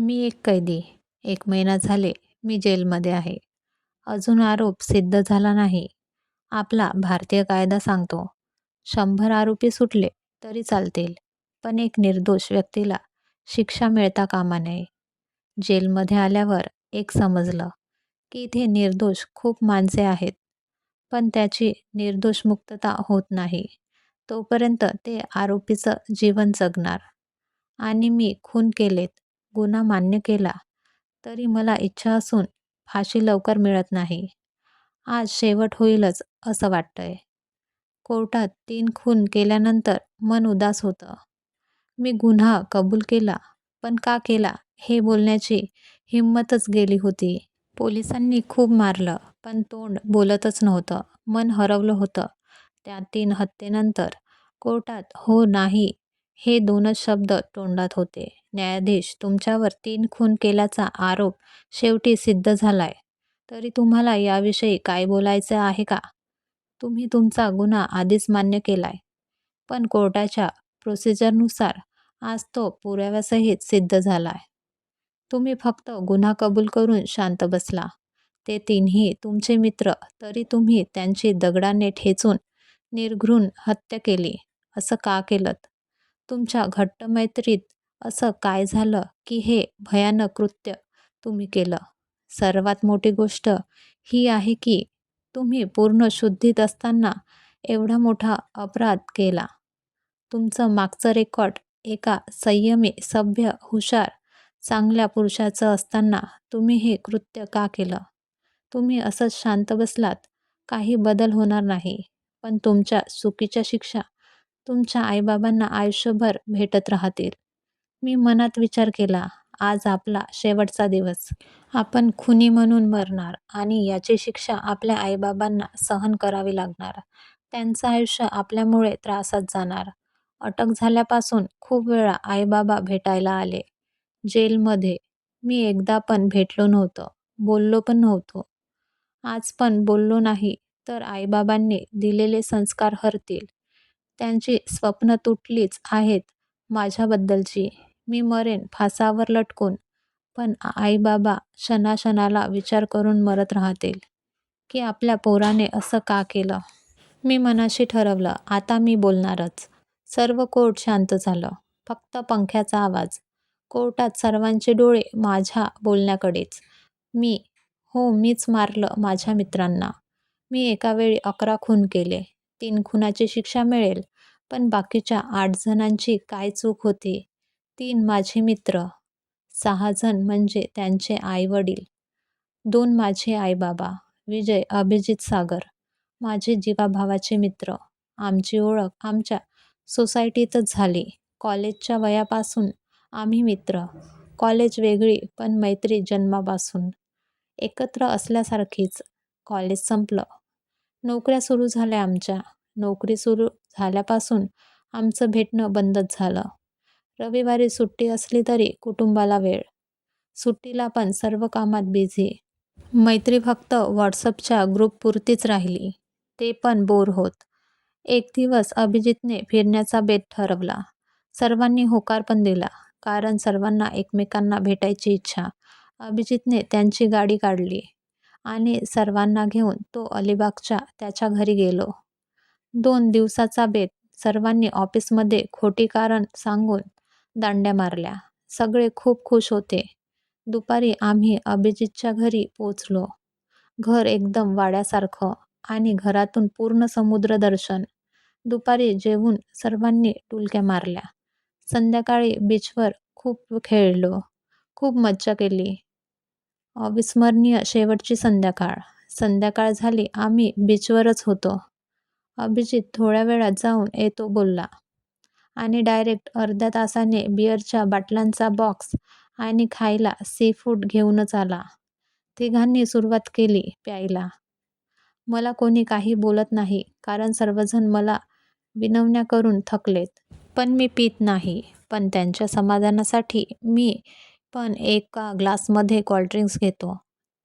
मी एक कैदी. एक महिना झाले मी जेलमध्ये आहे. अजून आरोप सिद्ध झाला नाही. आपला भारतीय कायदा सांगतो, शंभर आरोपी सुटले तरी चालतील, पण एक निर्दोष व्यक्तीला शिक्षा मिळता कामा नये. जेलमध्ये आल्यावर एक समजलं की इथे निर्दोष खूप माणसे आहेत, पण त्याची निर्दोष मुक्तता होत नाही तोपर्यंत ते आरोपीचं जीवन जगणार. आणि मी खून केलेत, गुन्हा मान्य केला, तरी मला इच्छा असून फाशी लवकर मिळत नाही. आज शेवट होईलच असं वाटतंय. कोर्टात तीन खून केल्यानंतर मन उदास होतं. मी गुन्हा कबूल केला, पण का केला हे बोलण्याची हिंमतच गेली होती. पोलिसांनी खूप मारलं, पण तोंड बोलतच नव्हतं. मन हरवलं होतं त्या तीन हत्येनंतर. कोर्टात हो नाही हे दोनच शब्द तोंडात होते. न्यायाधीश तुमच्यावर तीन खून केल्याचा आरोप शेवटी सिद्ध झालाय, तरी तुम्हाला याविषयी काय बोलायचं आहे का? तुम्ही तुमचा गुन्हा आधीच मान्य केलाय, पण कोर्टाच्या प्रोसिजरनुसार आज तो पुराव्यासहित सिद्ध झालाय. तुम्ही फक्त गुन्हा कबूल करून शांत बसला. ते तीनही तुमचे मित्र, तरी तुम्ही त्यांची दगडाने ठेचून निर्घृण हत्या केली. असं का केलंत? तुमच्या घट्ट मैत्रीत असं काय झालं की हे भयानक कृत्य तुम्ही केलं? सर्वात मोठी गोष्ट ही आहे की तुम्ही पूर्ण शुद्धीत असताना एवढा मोठा अपराध केला. तुमचं मागचं रेकॉर्ड एका संयमी, सभ्य, हुशार, चांगल्या पुरुषाचं असताना तुम्ही हे कृत्य का केलं? तुम्ही असंच शांत बसलात, काही बदल होणार नाही, पण तुमच्या चुकीच्या शिक्षा तुमच्या आईबाबांना आयुष्यभर भेटत राहतील. मी मनात विचार केला, आज आपला शेवटचा दिवस. आपण खुनी म्हणून मरणार आणि याची शिक्षा आपल्या आईबाबांना सहन करावी लागणार. त्यांचं आयुष्य आपल्यामुळे त्रासात जाणार. अटक झाल्यापासून खूप वेळा आईबाबा भेटायला आले. जेलमध्ये मी एकदा पण भेटलो नव्हतो, बोललो पण नव्हतो. आज पण बोललो नाही तर आईबाबांनी दिलेले संस्कार हरतील. त्यांची स्वप्नं तुटलीच आहेत माझ्याबद्दलची. मी मरेन फासावर लटकून, पण आईबाबा क्षणाक्षणाला विचार करून मरत राहतील की आपल्या पोराने असं का केलं? मी मनाशी ठरवलं, आता मी बोलणारच. सर्व कोर्ट शांत झालं. फक्त पंख्याचा आवाज. कोर्टात सर्वांचे डोळे माझ्या बोलण्याकडेच. मी, हो मीच मारलं माझ्या मित्रांना. मी एकावेळी अकरा खून केले. तीन खुनाची शिक्षा मिळेल, पण बाकीच्या आठ जणांची काय चूक होती? तीन माझे मित्र, सहा जण म्हणजे त्यांचे आई-वडील, दोन माझे आई-बाबा. विजय, अभिजित सागर माझे जीवाभावाचे मित्र. आमची ओळख आमच्या सोसायटीतच झाली. कॉलेजच्या वयापासून आम्ही मित्र. कॉलेज वेगळी पण मैत्री जन्मापासून एकत्र असल्यासारखीच. कॉलेज संपलं. नोकऱ्या सुरू झाल्या आमच्या. नोकरी सुरू झाल्यापासून आमचं भेटणं बंदच झालं. रविवारी सुट्टी असली तरी कुटुंबाला वेळ. सुट्टीला पण सर्व कामात बिझी. मैत्री फक्त व्हॉट्सअपच्या ग्रुपपुरतीच राहिली, ते पण बोर होत. एक दिवस अभिजीतने फिरण्याचा बेत ठरवला. सर्वांनी होकार पण दिला, कारण सर्वांना एकमेकांना भेटायची इच्छा. अभिजीतने त्यांची गाडी काढली आणि सर्वांना घेऊन तो अलिबागच्या त्याच्या घरी गेलो. दोन दिवसाचा बेत. सर्वांनी ऑफिसमध्ये खोटी कारण सांगून दांड्या मारल्या. सगळे खूप खुश होते. दुपारी आम्ही अभिजितच्या घरी पोचलो. घर एकदम वाड्यासारखं आणि घरातून पूर्ण समुद्रदर्शन. दुपारी जेवून सर्वांनी टुलक्या मारल्या. संध्याकाळी बीचवर खूप खेळलो, खूप मज्जा केली. अविस्मरणीय शेवटची संध्याकाळ. संध्याकाळ झाली आम्ही बीचवरच होतो. अभिजीत थोड्या वेळात जाऊन येतो बोलला आणि डायरेक्ट अर्ध्या तासाने बिअरच्या बाटल्यांचा बॉक्स आणि खायला सी फूड घेऊनच आला. तिघांनी सुरुवात केली प्यायला. मला कोणी काही बोलत नाही, कारण सर्वजण मला विनवण्या करून थकलेत. पण मी पित नाही. पण त्यांच्या समाधानासाठी मी पण एका ग्लासमध्ये कोल्ड्रिंक्स घेतो.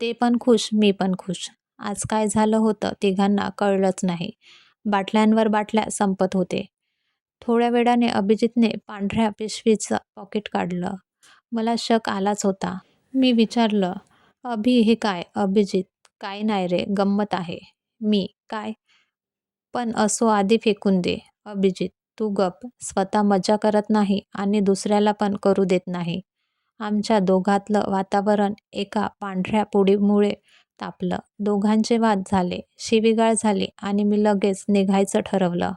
ते पण खुश मी पण खुश आज काय झालं होतं तिघांना कळलंच नाही. बाटल्यांवर बाटल्या संपत होते. थोड्या वेळाने अभिजितने पांढऱ्या पिशवीचं पॉकेट काढलं. मला शक आलाच होता. मी विचारलं, अभि हे काय? अभिजित, काय नाही रे, गंमत आहे. मी, काय? पण असो आधी फेकून दे. अभिजित, तू गप स्वतः मजा करत नाही आणि दुसऱ्याला पण करू देत नाही. आमच्या दोघातलं वातावरण एका पांढऱ्या पुडीमुळे तापलं. दोघांचे वाद झाले, शिवीगाळ झाली आणि मी लगेच निघायचं ठरवलं.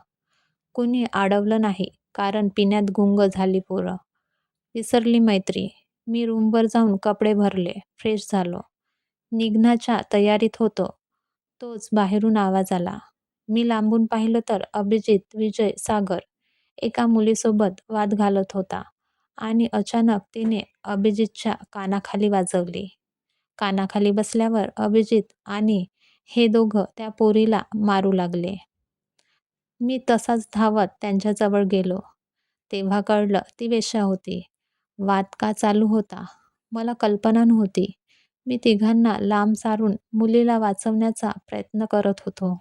कुणी अडवलं नाही कारण पिण्यात गुंग झाली पोरं. विसरली मैत्री. मी रूमवर जाऊन कपडे भरले, फ्रेश झालो. निघण्याच्या तयारीत होतो, तोच बाहेरून आवाज आला. मी लांबून पाहिलं तर अभिजित विजय सागर एका मुलीसोबत वाद घालत होता आणि अचानक तिने अभिजितच्या कानाखाली वाजवली. कानाखाली बसल्यावर अभिजित आणि हे दोघं त्या पोरीला मारू लागले. मी तसाच धावत त्यांच्याजवळ गेलो. तेव्हा कळलं ती वेश्या होती. वाद का चालू होता, मला कल्पना नव्हती. मी तिघांना लांब सारून मुलीला वाचवण्याचा प्रयत्न करत होतो.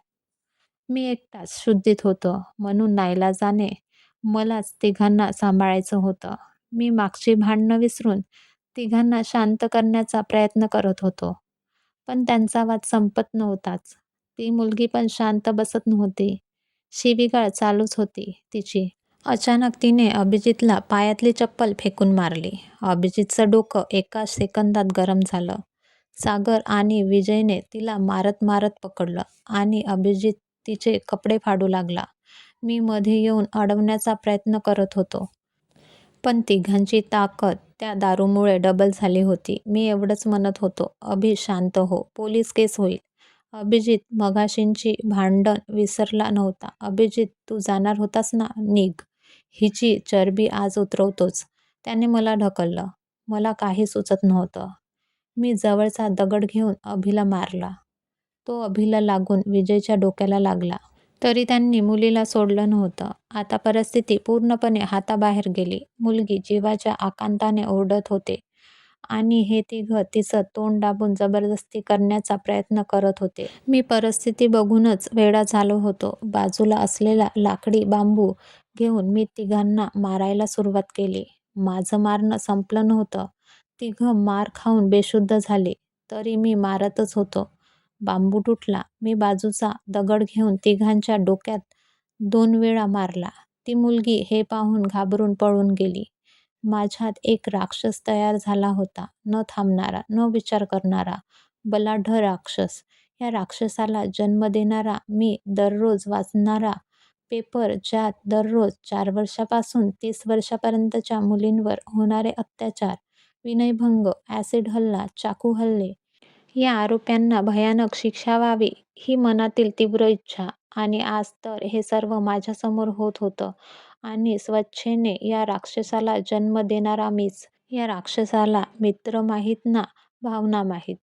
मी एकटाच शुद्धीत होतो म्हणून नाईलाजाने मलाच तिघांना सांभाळायचं होतं. मी मागची भांडणं विसरून तिघांना शांत करण्याचा प्रयत्न करत होतो. पण त्यांचा वाद संपत नव्हताच. ती मुलगी पण शांत बसत नव्हती. शिवीगाळ चालूच होती तिची. अचानक तिने अभिजितला पायातली चप्पल फेकून मारली. अभिजितचं डोकं एका सेकंदात गरम झालं. सागर आणि विजयने तिला मारत मारत पकडलं आणि अभिजित तिचे कपडे फाडू लागला. मी मध्ये येऊन अडवण्याचा प्रयत्न करत होतो. पण तिघांची ताकद त्या दारूमुळे डबल झाली होती. मी एवढंच म्हणत होतो, अभि शांत हो, पोलीस केस होईल. अभिजित मघाशींची भांडण विसरला नव्हता. अभिजित, तू जाणार होतास ना, निघ. हिची चरबी आज उतरवतोच. त्याने मला ढकललं. मला काही सुचत नव्हतं. मी जवळचा दगड घेऊन अभिला मारला. तो अभिला लागून विजयच्या डोक्याला लागला. तरी त्यांनी मुलीला सोडलं नव्हतं. आता परिस्थिती पूर्णपणे हाताबाहेर गेली. मुलगी जीवाच्या आकांताने ओरडत होते आणि हे तिघं तिचं तोंड दाबून जबरदस्ती करण्याचा प्रयत्न करत होते. मी परिस्थिती बघूनच वेडा झालो होतो. बाजूला असलेला लाकडी बांबू घेऊन मी तिघांना मारायला सुरुवात केली. माझं मारणं संपलं नव्हतं. तिघं मार खाऊन बेशुद्ध झाले तरी मी मारतच होतो. बांबू तुटला. मी बाजूचा दगड घेऊन तिघांच्या डोक्यात दोन वेळा मारला. ती मुलगी हे पाहून घाबरून पळून गेली. माझ्यात एक राक्षस तयार झाला होता. न थांबणारा, न विचार करणारा, बलाढ राक्षस. या राक्षसाला जन्म देणारा मी दररोज वाचणारा पेपर ज्यात दररोज चार वर्षापासून तीस वर्षापर्यंतच्या मुलींवर होणारे अत्याचार, विनयभंग, ॲसिड हल्ला, चाकू हल्ले. या आरोप्यांना भयानक शिक्षा व्हावी ही मनातील तीव्र इच्छा. आणि आज तर हे सर्व माझ्यासमोर होत होतं आणि स्वच्छेने या राक्षसाला जन्म देणारा मीच. या राक्षसाला मित्र माहीत ना भावना माहीत.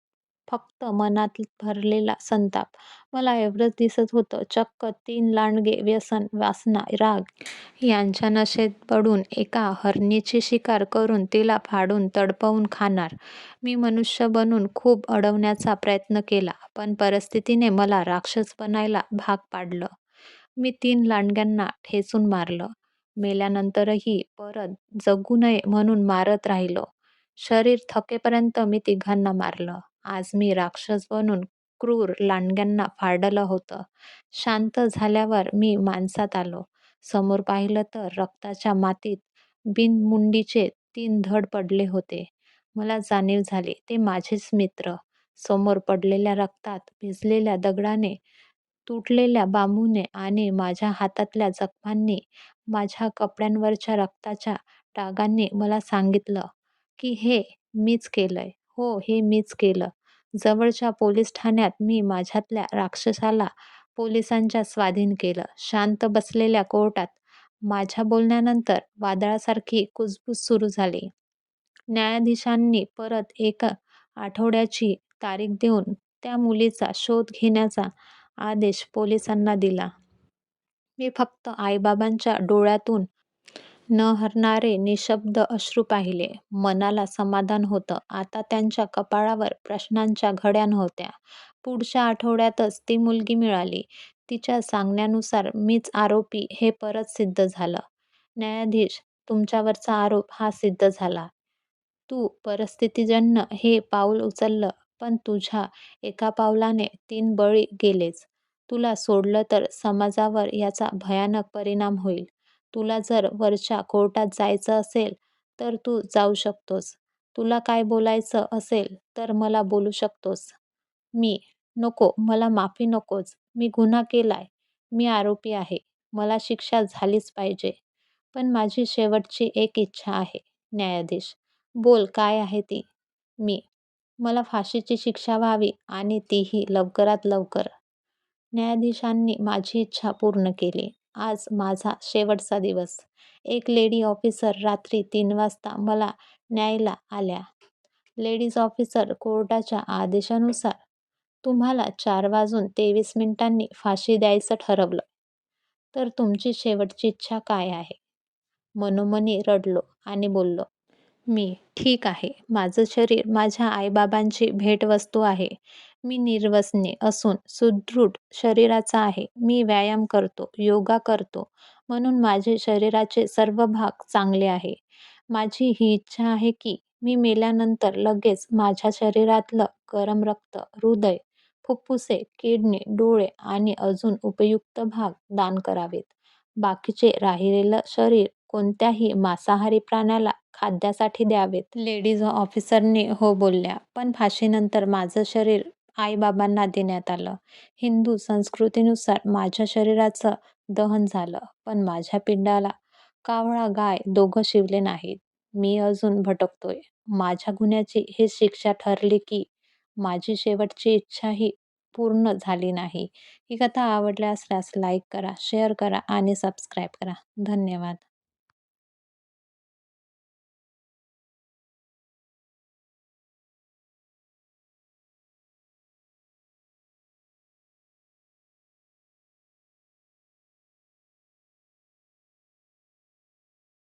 फक्त मनात भरलेला संताप. मला एवढंच दिसत होतं. चक्क तीन लांडगे व्यसन, वासना, राग यांच्या नशेत पडून एका हरणीची शिकार करून तिला फाडून तडपवून खाणार. मी मनुष्य बनून खूप अडवण्याचा प्रयत्न केला, पण परिस्थितीने मला राक्षस बनायला भाग पाडलं. मी तीन लांडग्यांना ठेचून मारलं. मेल्यानंतरही परत जगू नये म्हणून मारत राहिलो. शरीर थकेपर्यंत मी तिघांना मारलं. आज मी राक्षस बनून क्रूर लांडग्यांना फाडलं होतं. शांत झाल्यावर मी माणसात आलो. समोर पाहिलं तर रक्ताच्या मातीत बिनमुंडीचे तीन धड पडले होते. मला जाणीव झाली, ते माझेच मित्र. समोर पडलेल्या रक्तात भिजलेल्या दगडाने, तुटलेल्या बांबूने आणि माझ्या हातातल्या जखमांनी, माझ्या कपड्यांवरच्या रक्ताच्या डागांनी मला सांगितलं की हे मीच केलंय. हो, हे मीच केलं. जवळच्या पोलीस ठाण्यात मी माझ्यातल्या राक्षसाला पोलिसांच्या स्वाधीन केलं. शांत बसलेल्या कोर्टात माझ्या बोलण्यानंतर वादळासारखी कुजबूज सुरू झाली. न्यायाधीशांनी परत एक आठवड्याची तारीख देऊन त्या मुलीचा शोध घेण्याचा आदेश पोलिसांना दिला. मी फक्त आईबाबांच्या डोळ्यातून न हरणारे निःशब्द अश्रू पाहिले. मनाला समाधान होतं. आता त्यांच्या कपाळावर प्रश्नांच्या घड्या नव्हत्या. पुढच्या आठवड्यातच ती मुलगी मिळाली. तिच्या सांगण्यानुसार मीच आरोपी हे परत सिद्ध झालं. न्यायाधीश, तुमच्यावरचा आरोप हा सिद्ध झाला. तू परिस्थितीजन्य हे पाऊल उचललं पण तुझ्या एका पावलाने तीन बळी गेलेच. तुला सोडलं तर समाजावर याचा भयानक परिणाम होईल. तुला जर वरच्या कोर्टात जायचं असेल तर तू जाऊ शकतोस. तुला काय बोलायचं असेल तर मला बोलू शकतोस. मी, नको मला माफी नकोच. मी गुन्हा केलाय. मी आरोपी आहे. मला शिक्षा झालीच पाहिजे. पण माझी शेवटची एक इच्छा आहे. न्यायाधीश, बोल काय आहे ती? मी, मला फाशीची शिक्षा व्हावी आणि तीही लवकरात लवकर. न्यायाधीशांनी माझी इच्छा पूर्ण केली. आज माझा शेवटचा दिवस. एक लेडी ऑफिसर रात्री तीन वाजता मला न्यायला आल्या. लेडीज ऑफिसर कोर्टाच्या आदेशानुसार तुम्हाला चार वाजून तेवीस मिनिटांनी फाशी द्यायचं ठरवलं तर तुमची शेवटची इच्छा काय आहे? मनोमनी रडलो आणि बोललो. मी, ठीक आहे. माझं शरीर माझ्या आईबाबांची भेटवस्तू आहे. मी निर्वसने असून सुदृढ शरीराचा आहे. मी व्यायाम करतो, योगा करतो म्हणून माझे शरीराचे सर्व भाग चांगले आहे. माझी ही इच्छा आहे की मी मेल्यानंतर लगेच माझ्या शरीरातलं गरम रक्त, हृदय, फुप्फुसे, किडनी, डोळे आणि अजून उपयुक्त भाग दान करावेत. बाकीचे राहिलेलं शरीर कोणत्याही मांसाहारी प्राण्याला खाद्यासाठी द्यावेत. लेडीज ऑफिसरने हो बोलल्या. पण फाशीनंतर माझं शरीर आईबाबांना देण्यात आलं. हिंदू संस्कृतीनुसार माझ्या शरीराचं दहन झालं. पण माझ्या पिंडाला कावळा गाय दोघं शिवले नाहीत. मी अजून भटकतोय. माझ्या गुन्ह्याची हे शिक्षा ठरली की माझी शेवटची इच्छाही पूर्ण झाली नाही. ही कथा आवडली असल्यास लाईक करा, शेअर करा आणि सबस्क्राईब करा. धन्यवाद.